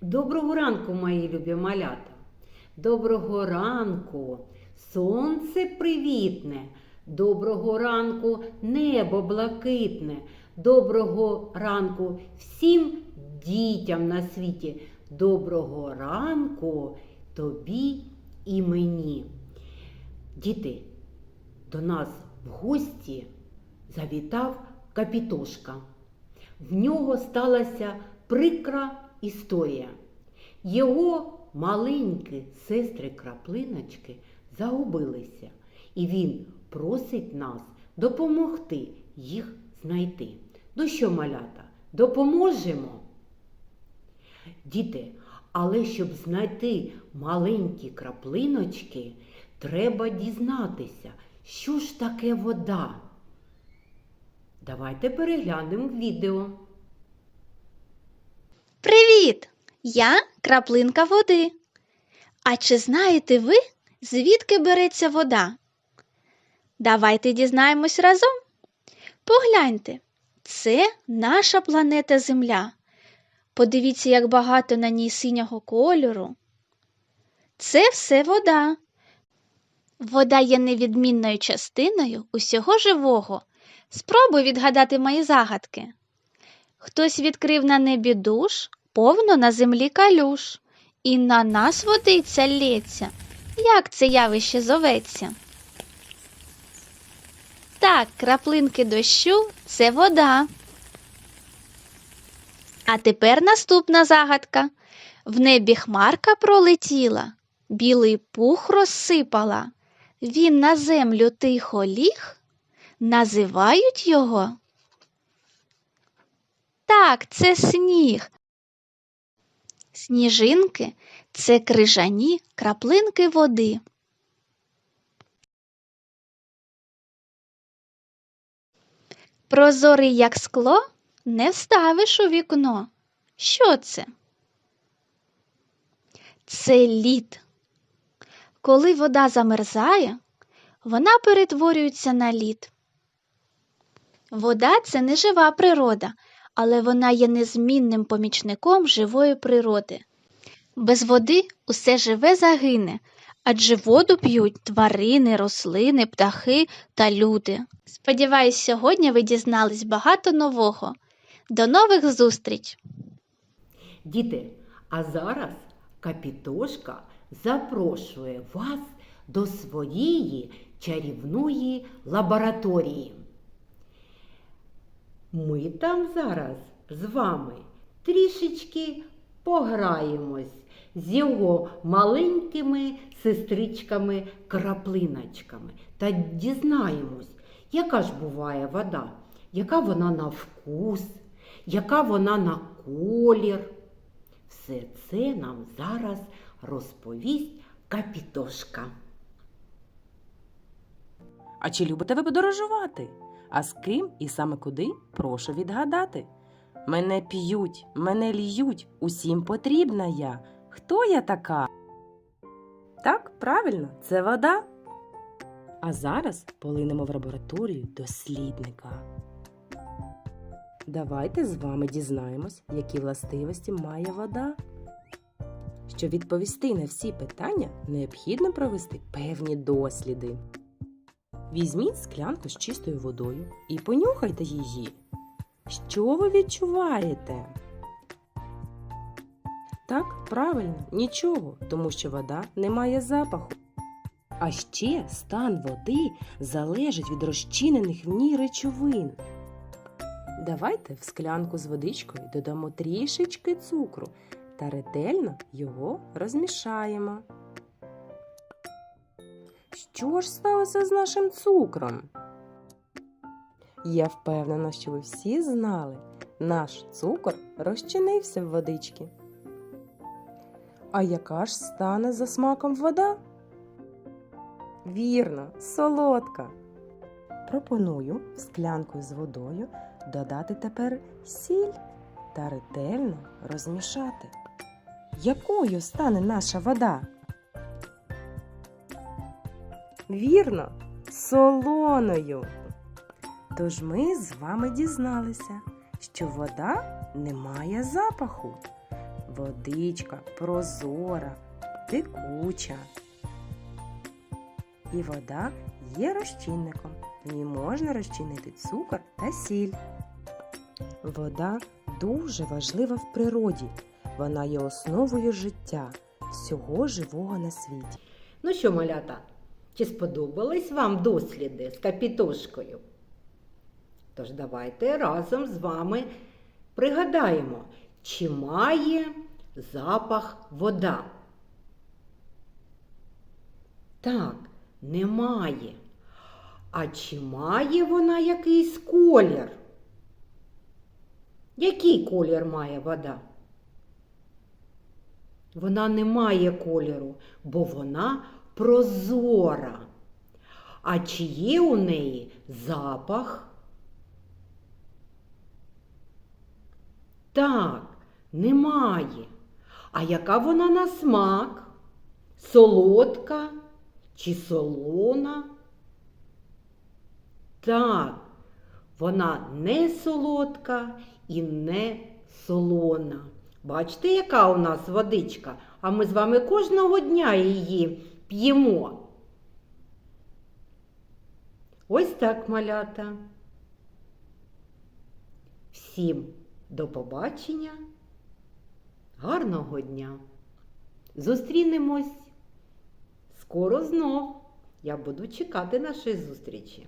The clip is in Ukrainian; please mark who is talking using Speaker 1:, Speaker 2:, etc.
Speaker 1: Доброго ранку, мої любі малята. Доброго ранку, сонце привітне. Доброго ранку, небо блакитне. Доброго ранку всім дітям на світі. Доброго ранку тобі і мені. Діти, до нас в гості завітав капітошка. В нього сталася прикра історія. Його маленькі сестри-краплиночки загубилися, і він просить нас допомогти їх знайти. Ну що, малята, допоможемо? Діти, але щоб знайти маленькі краплиночки, треба дізнатися, що ж таке вода. Давайте переглянемо відео.
Speaker 2: Привіт! Я краплинка води. А чи знаєте ви, звідки береться вода? Давайте дізнаємось разом. Погляньте, це наша планета Земля. Подивіться, як багато на ній синього кольору. Це все вода. Вода є невідмінною частиною усього живого. Спробуй відгадати мої загадки. Хтось відкрив на небі душ, повно на землі калюш, і на нас водиця лється. Як це явище зоветься? Так, краплинки дощу це вода. А тепер наступна загадка. В небі хмарка пролетіла, білий пух розсипала. Він на землю тихо ліг. Називають його так, це сніг. Сніжинки це крижані краплинки води. Прозорий, як скло, не вставиш у вікно. Що це? Це лід. Коли вода замерзає, вона перетворюється на лід. Вода це не жива природа, але вона є незмінним помічником живої природи. Без води усе живе загине, адже воду п'ють тварини, рослини, птахи та люди. Сподіваюсь, сьогодні ви дізнались багато нового. До нових зустріч!
Speaker 1: Діти, а зараз капітошка запрошує вас до своєї чарівної лабораторії. Ми там зараз з вами трішечки пограємось з його маленькими сестричками-краплиночками та дізнаємось, яка ж буває вода, яка вона на вкус, яка вона на колір. Все це нам зараз розповість капітошка.
Speaker 3: А чи любите ви подорожувати? А з ким і саме куди прошу відгадати. Мене п'ють, мене льють, усім потрібна я. Хто я така? Так, правильно, це вода. А зараз полинемо в лабораторію дослідника. Давайте з вами дізнаємось, які властивості має вода. Щоб відповісти на всі питання, необхідно провести певні досліди. Візьміть склянку з чистою водою і понюхайте її. Що ви відчуваєте? Так, правильно, нічого, тому що вода не має запаху. А ще стан води залежить від розчинених в ній речовин. Давайте в склянку з водичкою додамо трішечки цукру та ретельно його розмішаємо. Що ж сталося з нашим цукром? Я впевнена, що ви всі знали, наш цукор розчинився в водички. А яка ж стане за смаком вода? Вірно, солодка. Пропоную в склянку з водою додати тепер сіль та ретельно розмішати. Якою стане наша вода? Вірно, солоною. Тож ми з вами дізналися, що вода не має запаху. Водичка прозора, текуча. І вода є розчинником. В можна розчинити цукор та сіль. Вода дуже важлива в природі. Вона є основою життя всього живого на світі.
Speaker 1: Ну що, малята, чи сподобались вам досліди з капітошкою? Тож давайте разом з вами пригадаємо, чи має запах вода. Так, немає. А чи має вона якийсь колір? Який колір має вода? Вона не має кольору, бо вона прозора. А чи є у неї запах? Так, немає. А яка вона на смак? Солодка чи солона? Так, вона не солодка і не солона. Бачите, яка у нас водичка? А ми з вами кожного дня її п'ємо. Ось так, малята. Всім до побачення. Гарного дня. Зустрінемось скоро знов. Я буду чекати нашої зустрічі.